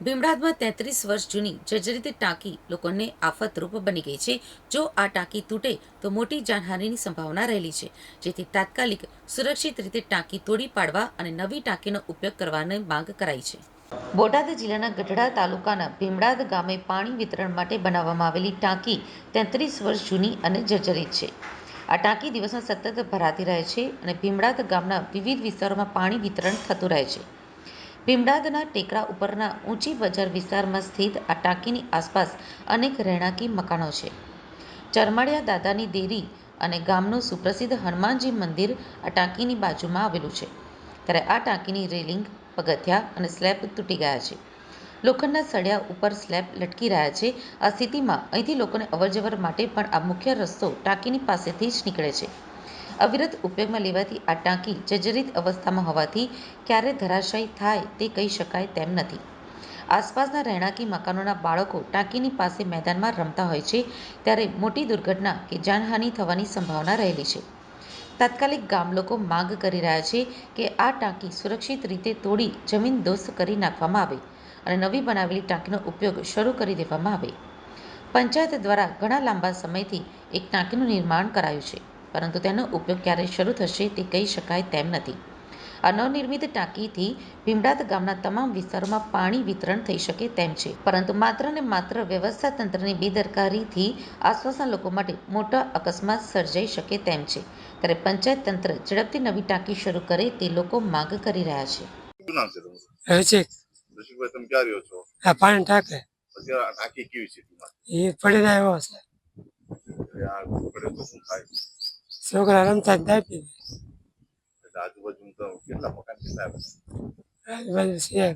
ભીમરાદમાં તેત્રીસ વર્ષ જૂની જર્જરિત ટાંકી લોકોને આફતરૂપ બની ગઈ છે. જો આ ટાંકી તૂટે તો મોટી જાનહાનિની સંભાવના રહેલી છે. જેથી તાત્કાલિક સુરક્ષિત રીતે ટાંકી તોડી પાડવા અને નવી ટાંકીનો ઉપયોગ કરવાની માંગ કરાઈ છે. બોટાદ જિલ્લાના ગઢડા તાલુકાના ભીમડાદ ગામે પાણી વિતરણ માટે બનાવવામાં આવેલી ટાંકી તેત્રીસ વર્ષ જૂની અને જર્જરિત છે. આ ટાંકી દિવસમાં સતત ભરાતી રહે છે અને ભીમડાદ ગામના વિવિધ વિસ્તારોમાં પાણી વિતરણ થતું રહે છે. ભીમડાદના ટેકરા ઉપરના ઊંચી બજાર વિસ્તારમાં સ્થિત આ ટાંકીની આસપાસ અનેક રહેણાંકી મકાનો છે. ચરમાળિયા દાદાની દેરી અને ગામનું સુપ્રસિદ્ધ હનુમાનજી મંદિર આ ટાંકીની બાજુમાં આવેલું છે. ત્યારે આ ટાંકીની રેલિંગ પગથિયા અને સ્લેબ તૂટી ગયા છે. લોખંડના સળિયા ઉપર સ્લેબ લટકી રહ્યા છે. આ સ્થિતિમાં અહીંથી લોકોને અવરજવર માટે પણ આ મુખ્ય રસ્તો ટાંકીની પાસેથી જ નીકળે છે. અવિરત ઉપયોગમાં લેવાતી આ ટાંકી જર્જરિત અવસ્થામાં હોવાથી ક્યારે ધરાશાયી થાય તે કહી શકાય તેમ નથી. આસપાસના રહેણાંકી મકાનોના બાળકો ટાંકીની પાસે મેદાનમાં રમતા હોય છે ત્યારે મોટી દુર્ઘટના કે જાનહાનિ થવાની સંભાવના રહેલી છે. તાત્કાલિક ગામ લોકો માંગ કરી રહ્યા છે કે આ ટાંકી સુરક્ષિત રીતે તોડી જમીન દોસ્ત કરી નાખવામાં આવે અને નવી બનાવેલી ટાંકીનો ઉપયોગ શરૂ કરી દેવામાં આવે. પંચાયત દ્વારા ઘણા લાંબા સમયથી એક ટાંકીનું નિર્માણ કરાયું છે. પરંતુ તેનો ઉપયોગ ક્યારે શરૂ થશે તે કહી શકાય તેમ નથી. આ નવનિર્મિત ટાંકીથી ભીમડાત ગામના તમામ વિસ્તારોમાં પાણી વિતરણ થઈ શકે તેમ છે. પરંતુ માત્ર ને માત્ર વ્યવસ્થા તંત્રની બેદરકારીથી આસપાસના લોકો માટે મોટા અકસ્માત સર્જાઈ શકે તેમ છે. ત્યારે પંચાયત તંત્ર ઝડપથી નવી ટાંકી શરૂ કરે તે લોકો માંગ કરી રહ્યા છે. શું નામ છે તમારું? રસિક રસિકભાઈ તમે ક્યાં રહ્યો છો? આ પાણી ટાંકે. અત્યારે આ ટાંકી કેવી સ્થિતિમાં એ પડી આવ્યો છે. છે આ પડે તો શું થાય? છોકરા રમતા એટલે આજુબાજુ તો કેટલા મકાન કેટલા આજુબાજુ છે.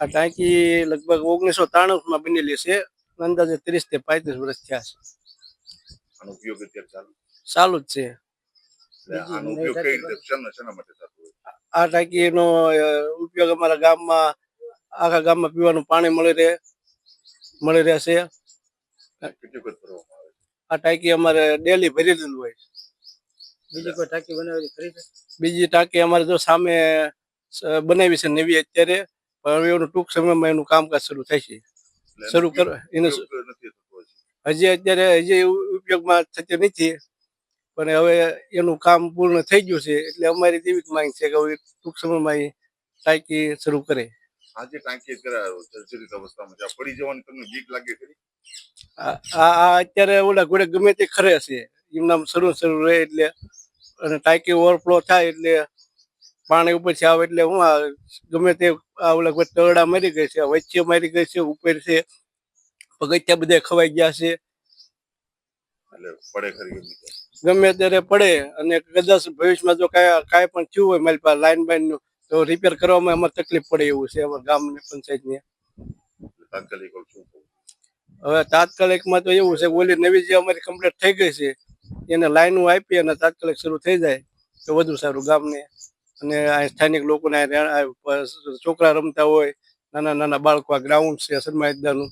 આ ટાંકી લગભગ ઓગણીસો ત્રાણું માં બનેલી છે. અંદાજે ત્રીસથી પાંત્રીસ વર્ષ થયા છે. આનો ઉપયોગ અત્યારે ચાલુ? ચાલુ જ છે. આનો ઉપયોગ કઈ રીતે શેના માટે થતો આ ટાંકીનો ઉપયોગ અમારા ગામમાં આખા ગામમાં પીવાનું પાણી મળી રહે મળી રહેશે કેટલી વખત ભરવામાં આ ટાંકી અમારે ડેલી ભરી દીધું હોય. બીજી કોઈ ટાંકી બનાવેલી ખરી બીજી ટાંકી અમારે જો સામે બનાવી છે નવી અત્યારે. પણ હવે એનું ટૂંક સમયમાં એનું કામકાજ શરૂ થાય છે. શરૂ કરો એનો હજી. અત્યારે હજી ઉપયોગમાં થતી નથી. પણ હવે એનું કામ પૂર્ણ થઈ ગયું છે. એટલે અમારી એવી જ માંગ છે કે હવે ટૂંક સમયમાં એ ટાંકી શરૂ કરે. આ જે ટાંકી કરાયો જર્જરિત અવસ્થામાં. જ્યાં પડી જવાની તમને બીક લાગે ખરી? આ અત્યારે ઓલા ઘોડે ગમે તે ખરે છે. એમના શરૂ શરૂ રહે એટલે અને ટાંકી ઓવરફ્લો થાય એટલે પાણી ઉપરથી આવે એટલે હું આ ગમે તે આ ઓલા કોઈ તરડા મારી ગઈ છે વચ્ચે મારી ગઈ છે ઉપર છે. પગથિયા બધા ખવાઈ ગયા છે. પડે ખરી ગમે ત્યારે પડે અને કદાચ ભવિષ્યમાં જો કાંઈ કાંઈ પણ થયું હોય મારી પાસે લાઈન બાઈનનું તો રિપેર કરવામાં અમારે તકલીફ પડે એવું છે અમારા ગામની પંચાયતની. તાત્કાલિક હવે તાત્કાલિકમાં તાત્કાલિકમાં તો એવું છે ઓલી નવી જે અમારી કમ્પ્લીટ થઈ ગઈ છે એને લાઈનો આપી અને તાત્કાલિક શરૂ થઈ જાય તો વધુ સારું ગામને. અને સ્થાનિક લોકોને છોકરા રમતા હોય નાના નાના બાળકો આ ગ્રાઉન્ડ છે સન્માયદાનું